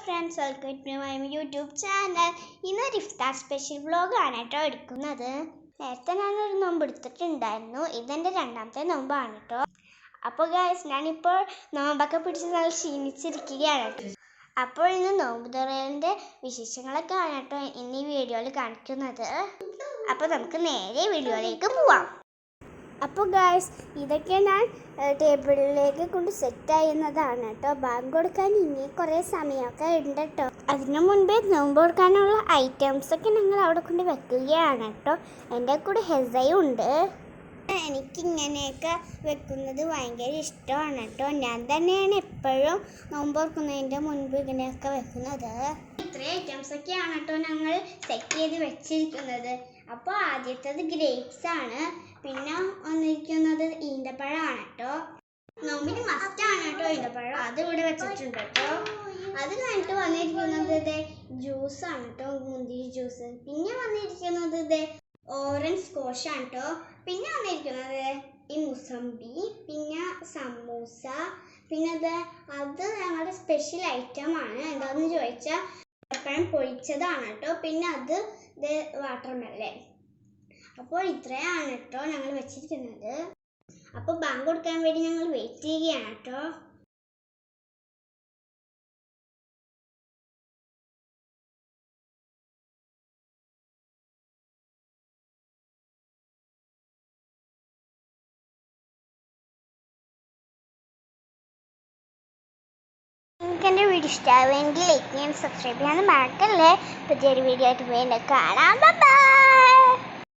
Friends welcome to my YouTube channel ഇന്നൊരു ഇഫ്താർ special വ്ളോഗാണ് കേട്ടോ എടുക്കുന്നത്. നേരത്തെ ഞാനൊരു നോമ്പ് എടുത്തിട്ടുണ്ടായിരുന്നു. ഇതെന്റെ രണ്ടാമത്തെ നോമ്പാണ് കേട്ടോ. അപ്പോൾ ഗായ്സ് ഞാനിപ്പോൾ നോമ്പൊക്കെ പിടിച്ച് നല്ല ക്ഷീണിച്ചിരിക്കുകയാണ് അപ്പോൾ ഇന്ന് നോമ്പ് തുറയലിന്റെ വിശേഷങ്ങളൊക്കെ ആണ് കേട്ടോ ഇന്ന് ഈ വീഡിയോയിൽ കാണിക്കുന്നത്. അപ്പോൾ നമുക്ക് നേരെ വീഡിയോയിലേക്ക് പോവാം. അപ്പോൾ ഗായ്സ് ഇതൊക്കെ ഞാൻ ടേബിളിലേക്ക് കൊണ്ട് സെറ്റ് ചെയ്യുന്നതാണ് കേട്ടോ ബാങ്ക് കൊടുക്കാൻ ഇനി കുറേ സമയമൊക്കെ ഉണ്ട് കേട്ടോ അതിനു മുൻപേ നോമ്പ് കൊടുക്കാനുള്ള ഐറ്റംസൊക്കെ ഞങ്ങൾ അവിടെ കൊണ്ട് വെക്കുകയാണ് കേട്ടോ എന്റെ കൂടെ ഹെസയും ഉണ്ട്. എനിക്കിങ്ങനെയൊക്കെ വെക്കുന്നത് ഭയങ്കര ഇഷ്ടമാണ് കേട്ടോ ഞാൻ തന്നെയാണ് എപ്പോഴും നോമ്പ് തുറക്കുന്നതിന്റെ മുൻപ് ഇങ്ങനെയൊക്കെ വെക്കുന്നത്. ഇത്രയും ഐറ്റംസ് ഒക്കെയാണ് കേട്ടോ ഞങ്ങൾ സെറ്റ് ചെയ്ത് വെച്ചിരിക്കുന്നത്. അപ്പോൾ ആദ്യത്തേത് ഗ്രേപ്സ് ആണ്. പിന്നെ വന്നിരിക്കുന്നത് ഈന്തപ്പഴമാണ് കേട്ടോ നോമ്പിന് മസ്റ്റ് ആണ് കേട്ടോ ഈന്തപ്പഴം അത് ഇവിടെ വെച്ചിട്ടുണ്ട് കേട്ടോ. അത് കഴിഞ്ഞിട്ട് വന്നിരിക്കുന്നത് ഇതേ ജ്യൂസ് ആണ് കേട്ടോ മുന്തിരി ജ്യൂസ്. പിന്നെ വന്നിരിക്കുന്നത് ഇതേ ഓറഞ്ച് സ്കോഷ് ആണ് കേട്ടോ. പിന്നെ വന്നിരിക്കുന്നത് ഈ മുസംബി പിന്നെ സമൂസ പിന്നെ അത് അത് ഞങ്ങളുടെ സ്പെഷ്യൽ ഐറ്റം ആണ്. എന്താണെന്ന് ചോദിച്ചാൽ പഴം പൊഴിച്ചതാണ് കേട്ടോ. പിന്നെ അത് ഇത് വാട്ടർ മെല്ലൻ അപ്പോൾ ഇത്രയാണ് കേട്ടോ ഞങ്ങൾ വെച്ചിരിക്കുന്നത്. അപ്പോൾ ബാങ്ക് കൊടുക്കാൻ വേണ്ടി ഞങ്ങൾ വെയിറ്റ് ചെയ്യുകയാണ് കേട്ടോ. വീഡിയോ ഇഷ്ടമാവുമെങ്കിൽ ലൈക്ക് ചെയ്യാൻ സബ്സ്ക്രൈബ് ചെയ്യാൻ മറക്കല്ലേ. പുതിയൊരു വീഡിയോ ആയിട്ട് വീണ്ടും കാണാം. ബൈ